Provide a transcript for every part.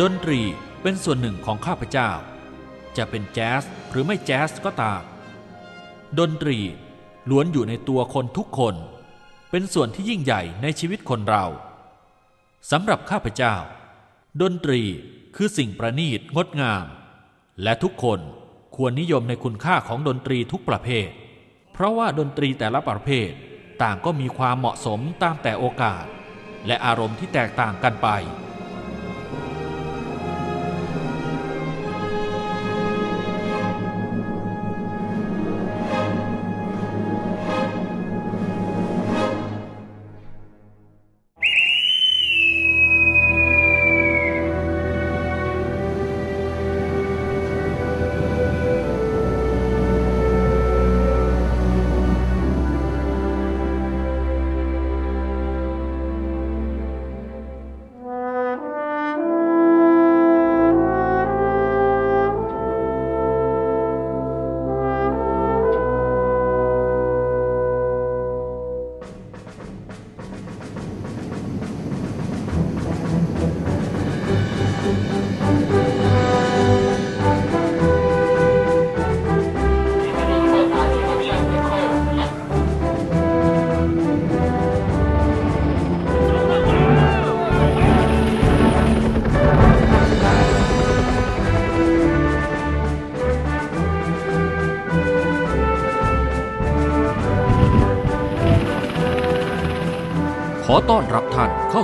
ดนตรีเป็นส่วนหนึ่งของข้าพเจ้า จะเป็นแจ๊สหรือไม่แจ๊สก็ตาม ดนตรีล้วนอยู่ในตัวคนทุกคน เป็นส่วนที่ยิ่งใหญ่ในชีวิตคนเราสำหรับข้าพเจ้า ดนตรีคือสิ่งประณีตงดงาม และทุกคนควรนิยมในคุณค่าของดนตรีทุกประเภท เพราะว่าดนตรีแต่ละประเภทต่างก็มีความเหมาะสมตามแต่โอกาส และอารมณ์ที่แตกต่างกันไป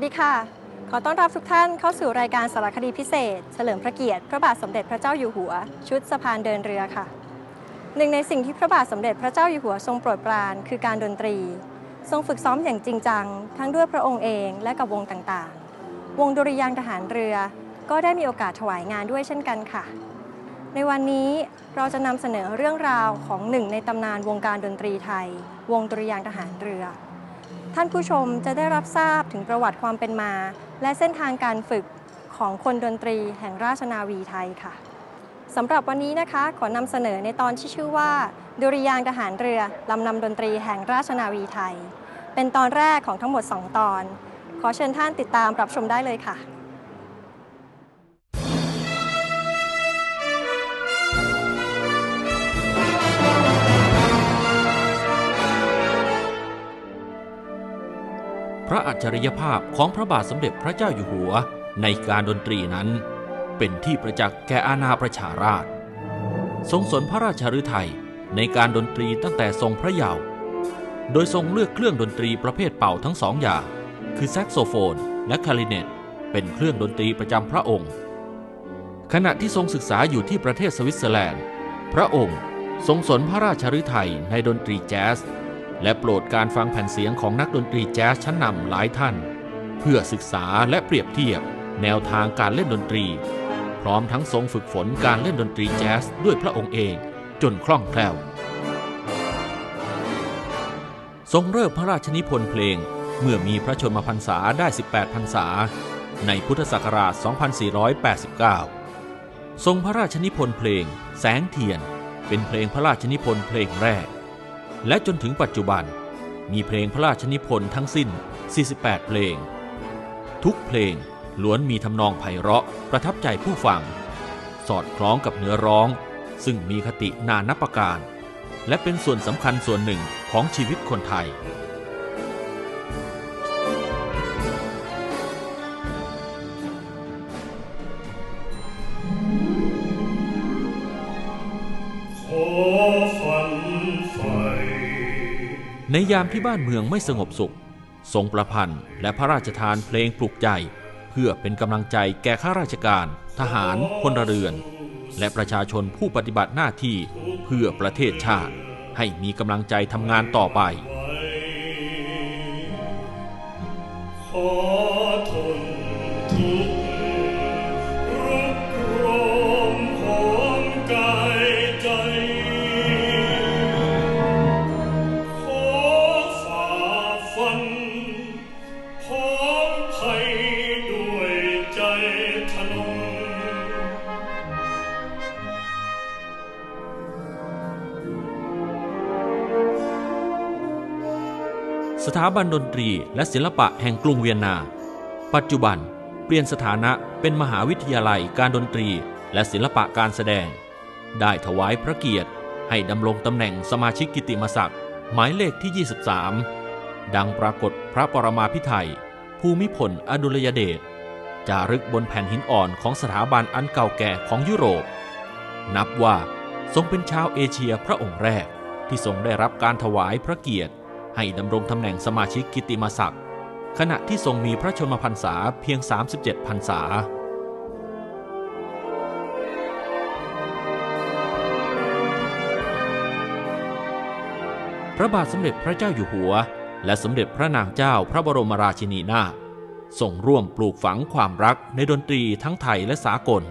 สวัสดีค่ะ ขอต้อนรับทุกท่านเข้าสู่รายการสารคดีพิเศษ เฉลิมพระเกียรติพระบาทสมเด็จพระเจ้าอยู่หัว ชุดสะพานเดินเรือค่ะ หนึ่งในสิ่งที่พระบาทสมเด็จพระเจ้าอยู่หัวทรงโปรดปรานคือการดนตรี ทรงฝึกซ้อมอย่างจริงจัง ทั้งด้วยพระองค์เองและกับวงต่างๆ วงดุริยางทหารเรือ ก็ได้มีโอกาสถวายงานด้วยเช่นกันค่ะ ในวันนี้เราจะนำเสนอเรื่องราวของหนึ่งในตำนานวงการดนตรีไทย วงดุริยางทหารเรือ ท่านผู้ชมจะได้รับทราบถึงประวัติความเป็นมา และเส้นทางการฝึกของคนดนตรีแห่งราชนาวีไทยค่ะสำหรับวันนี้นะคะขอนำเสนอในตอนที่ชื่อว่า ดุริยางทหารเรือลำนำดนตรีแห่งราชนาวีไทย เป็นตอนแรกของทั้งหมด 2 ตอน ขอเชิญท่านติดตามรับชมได้เลยค่ะ พระอัจฉริยภาพของพระบาทสมเด็จพระเจ้าอยู่หัว ในการดนตรีนั้น เป็นที่ประจักษ์แก่อาณาประชาราช ทรงสนพระราชฤทัยในการดนตรีตั้งแต่ทรงพระเยาว์โดยทรงเลือกเครื่องดนตรีประเภทเป่าทั้งสองอย่าง คือแซกโซโฟน และคาริเนตเป็นเครื่องดนตรีประจำพระองค์ ขณะที่ทรงศึกษาอยู่ที่ประเทศสวิตเซอร์แลนด์ พระองค์ทรงสนพระราชฤทัยในดนตรีแจ๊ส และโปรดการฟังแผ่นเสียงของนักดนตรีแจ๊สชั้นนำหลายท่าน เพื่อศึกษาและเปรียบเทียบแนวทางการเล่นดนตรี พร้อมทั้งทรงฝึกฝนการเล่นดนตรีแจ๊สด้วยพระองค์เองจนคล่องแคล่ว ทรงเริ่มพระราชนิพนธ์เพลงเมื่อมีพระชนมพรรษาได้ 18 พรรษา ในพุทธศักราช 2489 ทรงพระราชนิพนธ์เพลง แสงเทียน เป็นเพลงพระราชนิพนธ์เพลงแรก และจนถึงปัจจุบัน มีเพลงพระราชนิพนธ์ทั้งสิ้น 48 เพลง ทุกเพลงล้วนมีทำนองไพเราะประทับใจผู้ฟัง สอดคล้องกับเนื้อร้อง ซึ่งมีคตินานับประการ และเป็นส่วนสำคัญส่วนหนึ่งของชีวิตคนไทย ในยามที่บ้านเมืองไม่สงบสุข ทรงประพันธ์และพระราชทานเพลงปลุกใจ เพื่อเป็นกำลังใจแก่ข้าราชการ ทหารพลเรือน และประชาชนผู้ปฏิบัติหน้าที่เพื่อประเทศชาติ ให้มีกำลังใจทำงานต่อไป ถาบันดนตรีและศิลปะแห่งกรุงเวียนนา ปัจจุบันเปลี่ยนสถานะเป็นมหาวิทยาลัยการดนตรีและศิลปะการแสดง ได้ถวายพระเกียรติให้ดำรงตำแหน่งสมาชิกกิติมศักดิ์หมายเลขที่ 23 ดังปรากฏพระปรมาภิไธยภูมิพลอดุลยเดชจารึกบนแผ่นหินอ่อนของสถาบันอันเก่าแก่ของยุโรป นับว่าทรงเป็นชาวเอเชียพระองค์แรกที่ทรงได้รับการถวายพระเกียรติ ให้ดำรงตำแหน่งสมาชิกกิติมศักดิ์ขณะที่ทรงมีพระชนมพรรษาเพียง 37 พรรษาพระบาทสมเด็จพระเจ้าอยู่หัว และสมเด็จพระนางเจ้าพระบรมราชินีนาถทรงร่วมปลูกฝังความรักในดนตรีทั้งไทยและสากล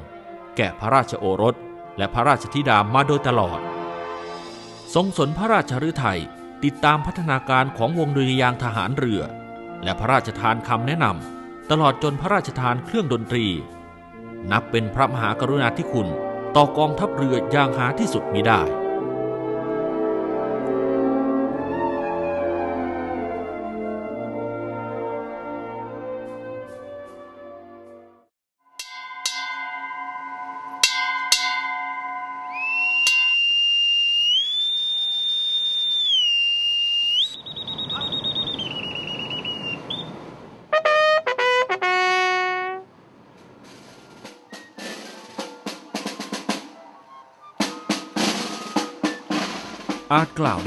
แก่พระราชโอรส และพระราชธิดามาโดยตลอด ทรงสนพระราชฤทัย ติดตามพัฒนาการของวงดุริยางทหารเรือ และพระราชทานคำแนะนำตลอดจนพระราชทานเครื่องดนตรี นับเป็นพระมหากรุณาธิคุณต่อกองทัพเรืออย่างหาที่สุดมิได้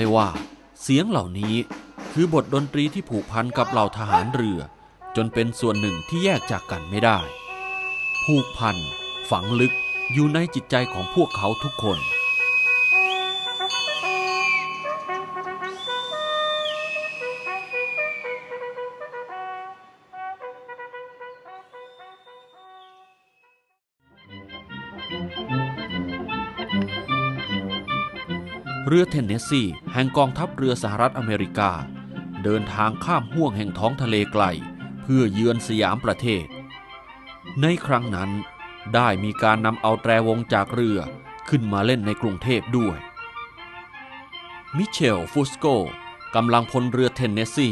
ได้ว่า เสียงเหล่านี้คือบทดนตรีที่ผูกพันกับเหล่าทหารเรือ จนเป็นส่วนหนึ่งที่แยกจากกันไม่ได้ ผูกพัน ฝังลึกอยู่ในจิตใจของพวกเขาทุกคน รือเทนเนสซีแห่งกองทัพเรือสหรัฐอเมริกา เดินทางข้ามห่วงแห่งท้องทะเลไกล เพื่อเยือนสยามประเทศ ในครั้งนั้นได้มีการนำเอาแตรวงจากเรือขึ้นมาเล่นในกรุงเทพด้วย มิเชลฟูสโกกำลังพลเรือเทนเนสซี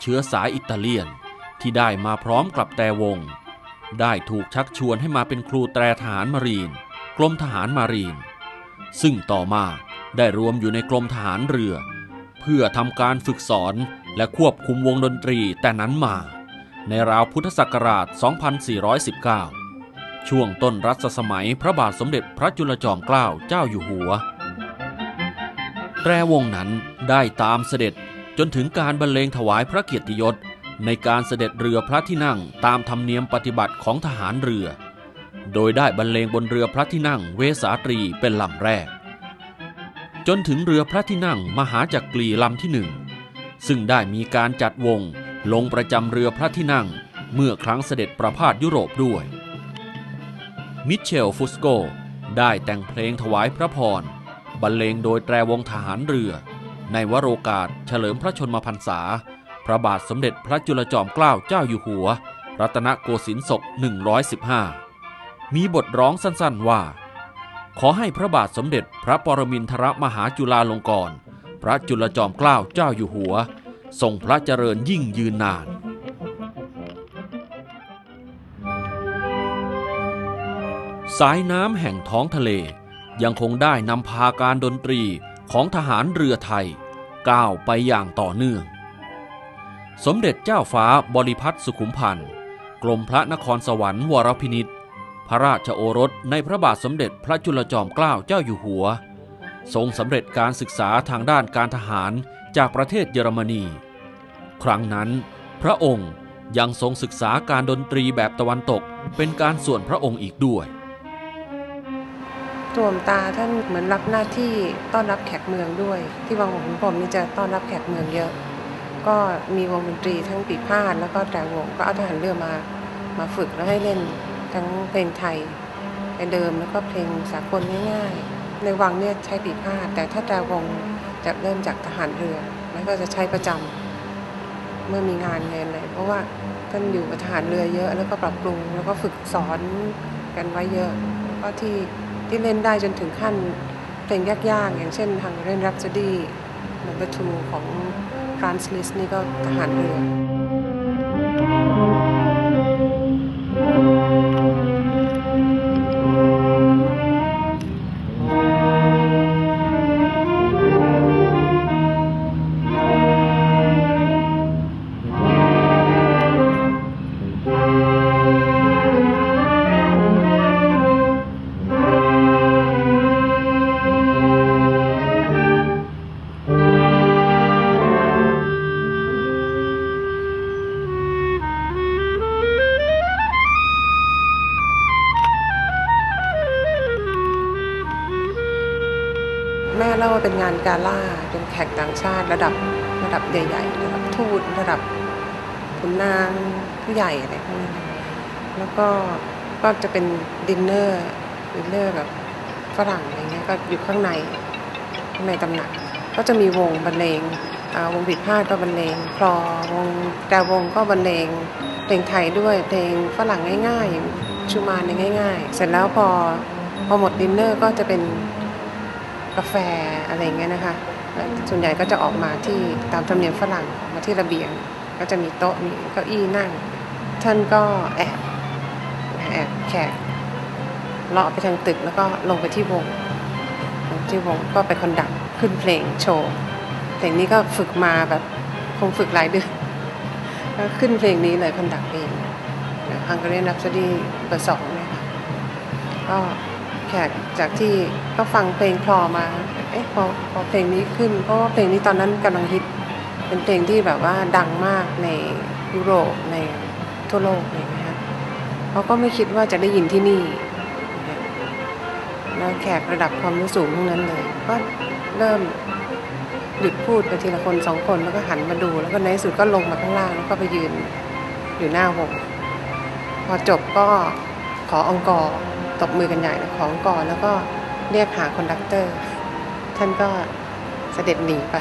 เชื้อสายอิตาเลียนที่ได้มาพร้อมกับแต่วง ได้ถูกชักชวนให้มาเป็นครูแตรทหารมารีน กรมทหารมารีน ซึ่งต่อมา ได้รวมอยู่ในกรมทหารเรือ เพื่อทำการฝึกสอนและควบคุมวงดนตรีแต่นั้นมา ในราวพุทธศักราช 2419 ช่วงต้นรัชสมัยพระบาทสมเด็จพระจุลจอมเกล้าเจ้าอยู่หัว แตรวงนั้นได้ตามเสด็จจนถึงการบรรเลงถวายพระเกียรติยศในการเสด็จเรือพระที่นั่งตามธรรมเนียมปฏิบัติของทหารเรือ โดยได้บรรเลงบนเรือพระที่นั่งเวสาตรีเป็นลำแรก จนถึงเรือพระที่นั่งมหาจักรีลำที่หนึ่ง ซึ่งได้มีการจัดวงลงประจำเรือพระที่นั่ง เมื่อครั้งเสด็จประพาสยุโรปด้วย มิเชลฟุสโกได้แต่งเพลงถวายพระพร บรรเลงโดยแตรวงทหารเรือ ในวโรกาสเฉลิมพระชนมพรรษา พระบาทสมเด็จพระจุลจอมเกล้าเจ้าอยู่หัว รัตนโกสินทร์ศก 115 มีบทร้องสั้นๆว่า ขอให้พระบาทสมเด็จพระปรมินทรมหาจุฬาลงกรณพระจุลจอมเกล้าเจ้าอยู่หัว ทรงพระเจริญยิ่งยืนนาน สายน้ำแห่งท้องทะเล ยังคงได้นำพาการดนตรีของทหารเรือไทย ก้าวไปอย่างต่อเนื่อง สมเด็จเจ้าฟ้าบริพัตรสุขุมพันธ์กรมพระนครสวรรค์วรพินิษฐ์ พระราชโอรสในพระบาทสมเด็จพระจุลจอมเกล้าเจ้าอยู่หัว ทรงสำเร็จการศึกษาทางด้านการทหารจากประเทศเยอรมนี ครั้งนั้น พระองค์ยังทรงศึกษาการดนตรีแบบตะวันตกเป็นการส่วนพระองค์อีกด้วยตัวหลวงตาท่านเหมือนรับหน้าที่ต้อนรับแขกเมืองด้วย ที่วังหลวงขุนพรมนี่จะต้อนรับแขกเมืองเยอะ ก็มีวงดนตรีทั้งปีพาดแล้วก็แต่วงก็เอาทหารเรือมามาฝึกแล้วให้เล่น ทั้งเพลงไทยเพลงเดิมแล้วก็เพลงสากลง่ายๆ ในวังเนี่ยใช้ปีพาดแต่ถ้าแต่วงจะเริ่มจากทหารเรือ แล้วก็จะใช้ประจำเมื่อมีงานเงินเลยเพราะว่าท่านอยู่กับทหารเรือเยอะ แล้วก็ปรับปรุงแล้วก็ฝึกสอนกันไว้เยอะก็ที่ที่เล่นได้จนถึงขั้นเพลงยากๆ อย่างเช่นทางเล่นรับซดี้นัมเบอร์ทูของฟราน advanced list นี่ก็ทหารเรือ ล่าว่าเป็นงานกาล่าเป็นแขกต่างชาติระดับระดับใหญ่ๆระดับทูตระดับขุนนางผู้ใหญ่อะไรพวกนั้แล้วก็ก็จะเป็นดินเนอร์ดินเนอร์แบบฝรั่งอะไรเงี้ยก็อยู่ข้างในข้างในตำหนัก ก็จะมีวงบรรเลงวงบิดพาดก็บรรเลงคลอวงแต่วงก็บรรเลงเพลงไทยด้วยเพลงฝรั่งง่ายๆชูมานยง่าย ๆ เสร็จแล้วพอพอหมดดินเนอร์ก็จะเป็น กาแฟอะไรเงี้ยนะคะส่วนใหญ่ก็จะออกมาที่ตามธรรมเนียมฝรั่งมาที่ระเบียง ก็จะมีโต๊ะมีเก้าอี้นั่ง ท่านก็แอบแอบแขกเลาะไปทางตึกแล้วก็ลงไปที่วงที่วงก็ไปคอนดักขึ้นเพลงโชว์เพลงนี้ก็ฝึกมาแบบคงฝึกหลายเดือนก็ขึ้นเพลงนี้เลยคอนดักเองฮังการีนับซดีเบอร์สองเนี่ยค่ะก็ แขกจากที่ก็ฟังเพลงคลอมา เอ๊ะพอพอเพลงนี้ขึ้น เพราะว่าเพลงนี้ตอนนั้นกำลังฮิต เป็นเพลงที่แบบว่าดังมากในยุโรปในทั่วโลกอะไรอย่างเงี้ยฮะเขาก็ไม่คิดว่าจะได้ยินที่นี่นะแล้วแขกระดับความรู้สูงทั้งนั้นเลย ก็เริ่มหยุดพูดไปทีละคนสองคนแล้วก็หันมาดูแล้วก็ในที่สุดก็ลงมาข้างล่างแล้วก็ไปยืนอยู่หน้าวงพอจบก็ขอองกอร์ ตบมือกันใหญ่ของก่อร์แล้วก็เรียกหาคอนดักเตอร์ ท่านก็เสด็จหนีไป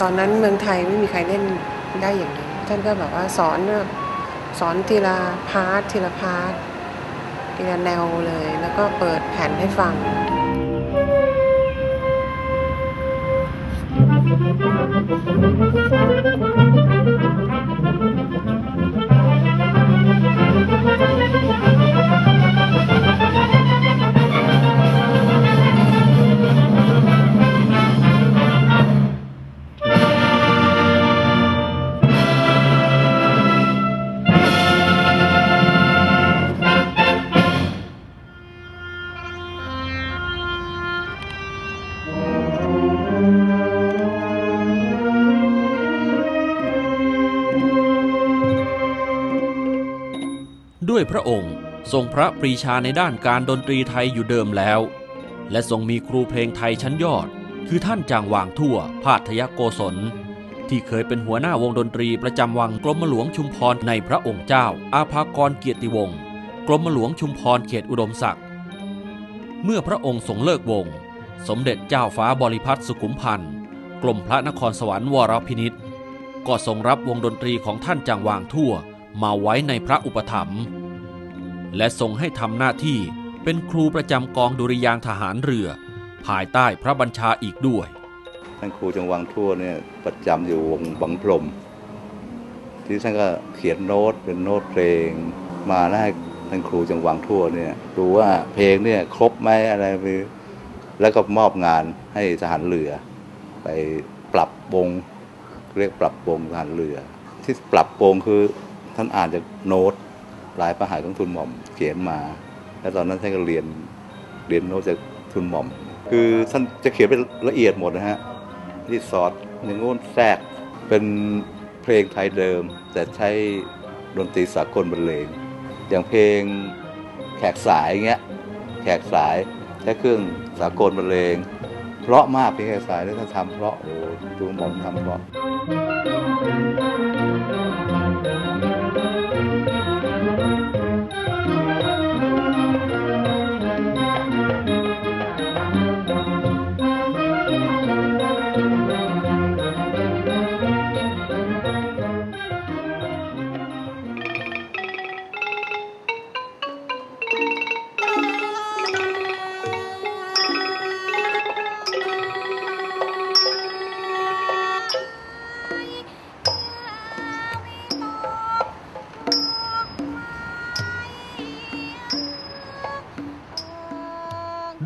ตอนนั้นเมืองไทยไม่มีใครเล่นได้อย่างนี้ ท่านก็แบบว่าสอนสอนทีละพาร์ททีละพาร์ททีละแนวเลย แล้วก็เปิดแผ่นให้ฟัง ด้วยพระองค์ทรงพระปรีชาในด้านการดนตรีไทยอยู่เดิมแล้ว และทรงมีครูเพลงไทยชั้นยอด คือท่านจางวางทั่ว พาทยโกศล ที่เคยเป็นหัวหน้าวงดนตรีประจำวังกรมหลวงชุมพรในพระองค์เจ้า อาภากรเกียรติวงศ์กรมหลวงชุมพรเขตอุดมศักดิ์เมื่อพระองค์ทรงเลิกวง สมเด็จเจ้าฟ้าบริพัตรสุขุมพันธ์กรมพระนครสวรรค์วรพินิษฐ์ก็ทรงรับวงดนตรีของท่านจางวางทั่วมาไว้ในพระอุปถัมภ์ และทรงให้ทำหน้าที่เป็นครูประจำกองดุริยางทหารเรือ ภายใต้พระบัญชาอีกด้วย ท่านครูจังหวังทั่วเนี่ยประจำอยู่วงบังพรมที่ท่านก็เขียนโน้ตเป็นโน้ตเพลง มาแล้วให้ท่านครูจังหวังทั่วเนี่ยดูว่าเพลงเนี่ยครบไหมอะไรไปแล้วก็มอบงานให้ทหารเรือ ไปปรับวงเรียกปรับวงทหารเรือ ที่ปรับวงคือท่านอ่านจากโน้ต ลายประหารของทุนหม่อมเขียนมา แล้วตอนนั้นท่านก็เรียนเรียนโน้ตจากทุนหม่อม คือท่านจะเขียนเป็นละเอียดหมดนะฮะที่สอดอย่างงู้นแทรกเป็นเพลงไทยเดิม แต่ใช้ดนตรีสากลบรรเลงอย่างเพลงแขกสายเงี้ยแขกสายใช้เครื่องสากลบรรเลงเพราะมากเพลงแขกสายแล้วท่านทำเพราะโอ้ดูหม่อมทำเพราะ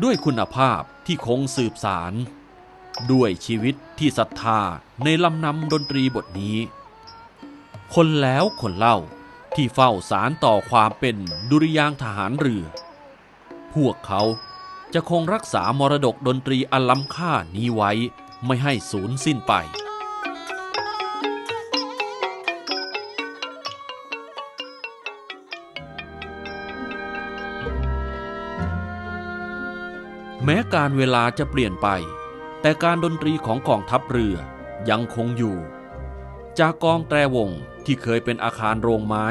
ด้วยคุณภาพที่คงสืบสาร ด้วยชีวิตที่ศรัทธาในลำนำดนตรีบทนี้ คนแล้วคนเล่าที่เฝ้าสารต่อความเป็นดุริยางทหารเรือ พวกเขาจะคงรักษามรดกดนตรีอันล้ำค่านี้ไว้ไม่ให้สูญสิ้นไป แม้การเวลาจะเปลี่ยนไป แต่การดนตรีของกองทัพเรือยังคงอยู่ จากกองแตรวงที่เคยเป็นอาคารโรงไม้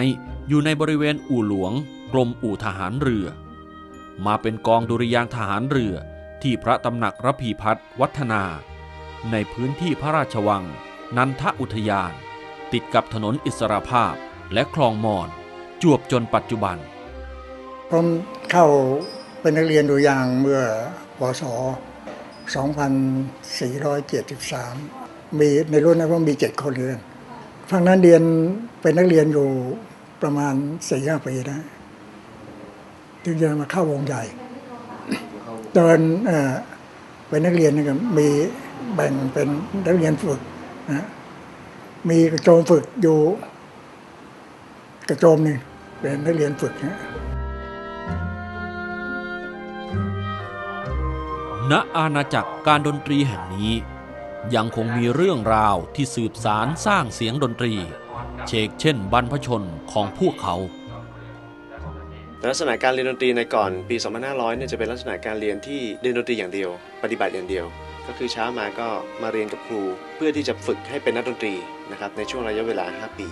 อยู่ในบริเวณอู่หลวง กรมอู่ทหารเรือ มาเป็นกองดุริยางทหารเรือที่พระตำหนักระพีพัฒน์วัฒนา ในพื้นที่พระราชวัง นันทอุทยาน ติดกับถนนอิสรภาพและคลองมอน จวบจนปัจจุบัน ผมเข้าเป็นนักเรียนดูยางเมื่อ พศ 2473 มีในรุ่นนั้นผมมีเจ็ดคนเรียนฝั่งนั้นเรียนเป็นนักเรียนอยู่ประมาณสี่ห้าปีนะถึงจะมาเข้าวงใหญ่ ตอนเอ่อเป็นนักเรียนนี่ก็มีแบ่งเป็นนักเรียนฝึกนะมีกระโจมฝึกอยู่กระโจมหนึ่งเป็นนักเรียนฝึกนะ ณอาณาจักรการดนตรีแห่งนี้ ยังคงมีเรื่องราวที่สืบสารสร้างเสียงดนตรี เชกเช่นบรรพชนของพวกเขาลักษณะการเรียนดนตรีในก่อนปี 2500 เนี่ยจะเป็นลักษณะการเรียนที่เรียนดนตรีอย่างเดียว ปฏิบัติอย่างเดียว ก็คือเช้ามาก็มาเรียนกับครู เพื่อที่จะฝึกให้เป็นนักดนตรีนะครับในช่วงระยะเวลา 5 ปี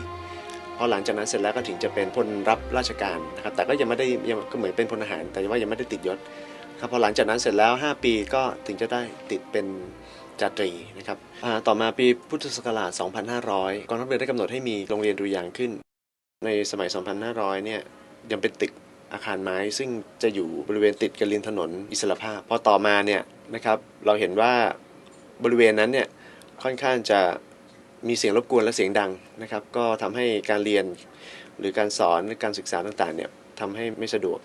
พอหลังจากนั้นเสร็จแล้วก็ถึงจะเป็นพลรับราชการนะครับแต่ก็ยังไม่ได้ยังก็เหมือนเป็นพลทหาร แต่ว่ายังไม่ได้ติดยศ ครับพอหลังจากนั้นเสร็จแล้ว 5 ปีก็ถึงจะได้ติดเป็นจาตรีนะครับต่อมาปีพุทธศักราช 2500 กองทัพเรือได้กำหนดให้มีโรงเรียนดุริยางขึ้น ในสมัย 2500 เนี่ยยังเป็นตึกอาคารไม้ซึ่งจะอยู่บริเวณติดกับริมถนนอิสระภาพ พอต่อมาเนี่ยนะครับเราเห็นว่าบริเวณนั้นเนี่ยค่อนข้างจะมีเสียงรบกวนและเสียงดังนะครับ ก็ทำให้การเรียนหรือการสอนหรือการศึกษาต่างๆเนี่ยทำให้ไม่สะดวก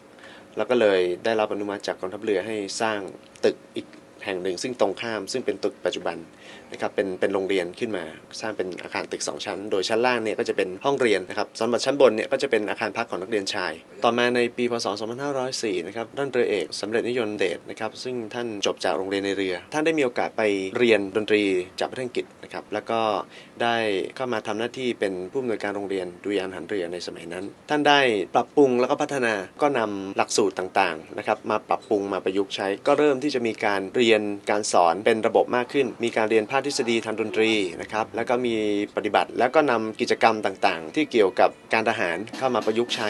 แล้วก็เลยได้รับอนุมัติจากกองทัพเรือให้สร้างตึกอีกแห่งหนึ่งซึ่งตรงข้ามซึ่งเป็นตึกปัจจุบันนะครับเป็นเป็นโรงเรียนขึ้นมาสร้างเป็นอาคารตึก 2 ชั้น โดยชั้นล่างเนี่ยก็จะเป็นห้องเรียนนะครับสำหรับชั้นบนเนี่ยก็จะเป็นอาคารพักของนักเรียนชาย ต่อมาในปีพศ 2504 นะครับท่านเรือเอกสำเร็จนิยมเดชนะครับซึ่งท่านจบจากโรงเรียนในเรือ ท่านได้มีโอกาสไปเรียนดนตรีจากประเทศอังกฤษนะครับแล้วก็ ได้เข้ามาทำหน้าที่เป็นผู้อำนวยการโรงเรียนดุยางค์ทหารเรือในสมัยนั้น ท่านได้ปรับปรุงแล้วก็พัฒนาก็นำหลักสูตรต่างๆนะครับมาปรับปรุงมาประยุกต์ใช้ ก็เริ่มที่จะมีการเรียนการสอนเป็นระบบมากขึ้น มีการเรียนภาคทฤษฎีทางดนตรีนะครับแล้วก็มีปฏิบัติ แล้วก็นำกิจกรรมต่างๆ ที่เกี่ยวกับการทหารเข้ามาประยุกต์ใช้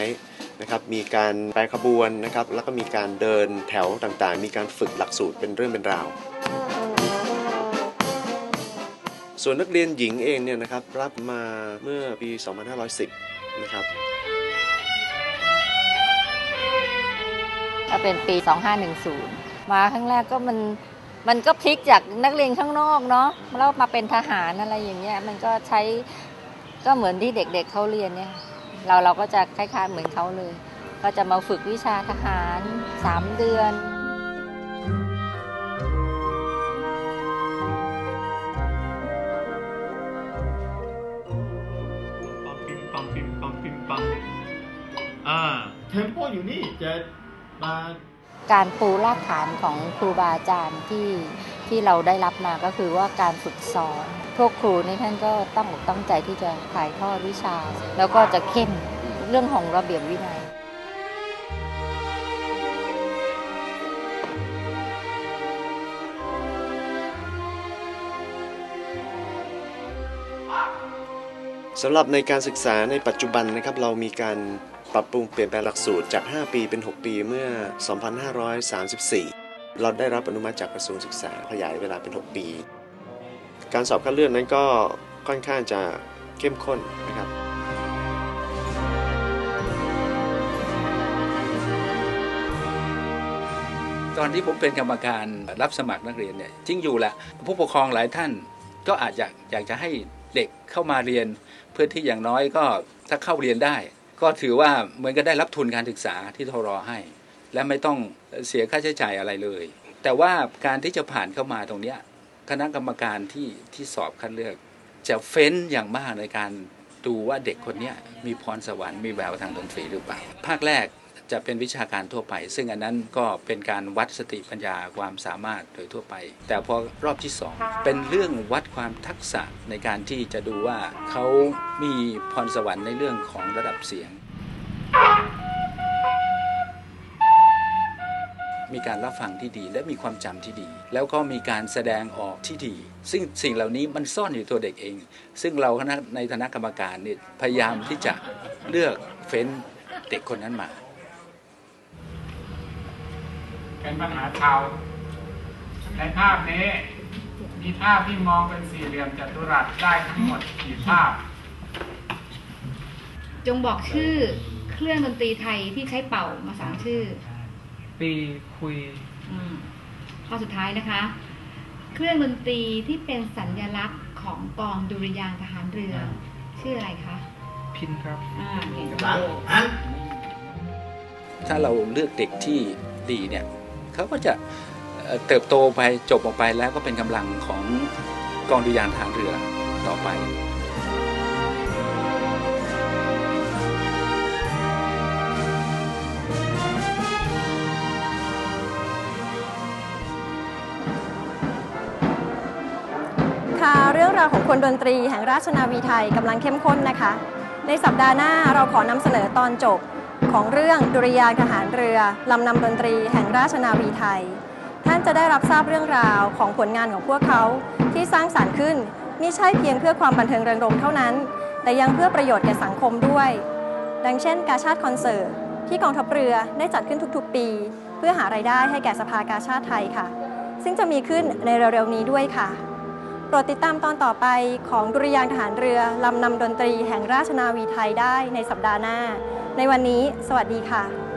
นะครับมีการแปรขบวนนะครับแล้วก็มีการเดินแถวต่างๆ มีการฝึกหลักสูตรเป็นเรื่องเป็นราว ส่วนนักเรียนหญิงเองเนี่ยนะครับรับมาเมื่อปี 2510 นะครับก็เป็นปี 2510 มาครั้งแรกก็มันมันก็พลิกจากนักเรียนข้างนอกเนาะแล้วมาเป็นทหารอะไรอย่างเงี้ยมันก็ใช้ก็เหมือนที่เด็กๆเขาเรียนเนี่ยเราเราก็จะคล้ายๆเหมือนเขาเลย ก็จะมาฝึกวิชาทหาร 3 เดือน อยู่นี่จะมาการปูรากฐานของครูบาอาจารย์ที่ที่เราได้รับมาก็คือว่าการฝึกสอนพวกครูนี่ท่านก็ตั้งอกตั้งใจที่จะถ่ายทอดวิชา แล้วก็จะเข้มเรื่องของระเบียบวินัยสำหรับในการศึกษาในปัจจุบันนะครับเรามีการ ปรับปรุงเปลี่ยนแปลงหลักสูตรจาก 5 ปีเป็น 6 ปีเมื่อ 2534 เราได้รับอนุมัติจากกระทรวงศึกษาขยายเวลาเป็น 6 ปี การสอบคัดเลือกนั้นก็ค่อนข้างจะเข้มข้นนะครับตอนที่ผมเป็นกรรมการรับสมัครนักเรียนเนี่ยจริงอยู่แหละผู้ปกครองหลายท่านก็อาจจะอยากจะให้เด็กเข้ามาเรียน เพื่อที่อย่างน้อยก็ถ้าเข้าเรียนได้ ก็ถือว่าเหมือนกับได้รับทุนการศึกษาที่ทรอให้ และไม่ต้องเสียค่าใช้จ่ายอะไรเลย แต่ว่าการที่จะผ่านเข้ามาตรงนี้คณะกรรมการที่ที่สอบคัดเลือก จะเฟ้นอย่างมากในการดูว่าเด็กคนนี้มีพรสวรรค์มีแววทางดนตรีหรือเปล่า ภาคแรก จะเป็นวิชาการทั่วไป ซึ่งอันนั้นก็เป็นการวัดสติปัญญาความสามารถโดยทั่วไป แต่พอรอบที่สองเป็นเรื่องวัดความทักษะในการที่จะดูว่าเขามีพรสวรรค์ในเรื่องของระดับเสียง มีการรับฟังที่ดีและมีความจำที่ดี แล้วก็มีการแสดงออกที่ดี ซึ่งสิ่งเหล่านี้มันซ่อนอยู่ตัวเด็กเอง ซึ่งเราคณะในคณะกรรมการเนี่ยพยายามที่จะเลือกเฟ้นเด็กคนนั้นมา เป็นปัญหาชาวในภาพนี้ มีภาพที่มองเป็นสี่เหลี่ยมจัตุรัสได้ทั้งหมดกี่ภาพ จงบอกชื่อเครื่องดนตรีไทยที่ใช้เป่ามาสามชื่อ ปีคุยอืมข้อสุดท้ายนะคะ เครื่องดนตรีที่เป็นสัญลักษณ์ของกองดุริยางค์ทหารเรือ ชื่ออะไรคะ พินครับ อ่าเก่งจังถ้าเราเลือกเด็กที่ดีเนี่ย เขาก็จะเติบโตไปจบออกไปแล้วก็เป็นกำลังของกองดุยางทารเรือต่อไปค่ะเรื่องราวของคนดนตรีแห่งราชนาวีไทยกำลังเข้มข้นนะคะ ในสัปดาห์หน้าเราขอนำเสนอตอนจบ ของเรื่องดุริยางค์ทหารเรือลำนำดนตรีแห่งราชนาวีไทย ท่านจะได้รับทราบเรื่องราวของผลงานของพวกเขาที่สร้างสารรค์ขึ้นไม่ใช่เพียงเพื่อความบันเทิงเริงรมย์เท่านั้น แต่ยังเพื่อประโยชน์แก่สังคมด้วย ดังเช่น กาชาติคอนเสิร์ตที่กองทัพเรือได้จัดขึ้นทุกๆ ปี เพื่อหารายได้ให้แก่สภากาชาติไทยค่ะ ซึ่งจะมีขึ้นในเร็วๆนี้ด้วยค่ะ โปรดติดตามตอนต่อไปของดุริยางค์ทหารเรือลำนำดนตรีแห่งราชนาวีไทยได้ในสัปดาห์หน้า ในวันนี้ สวัสดีค่ะ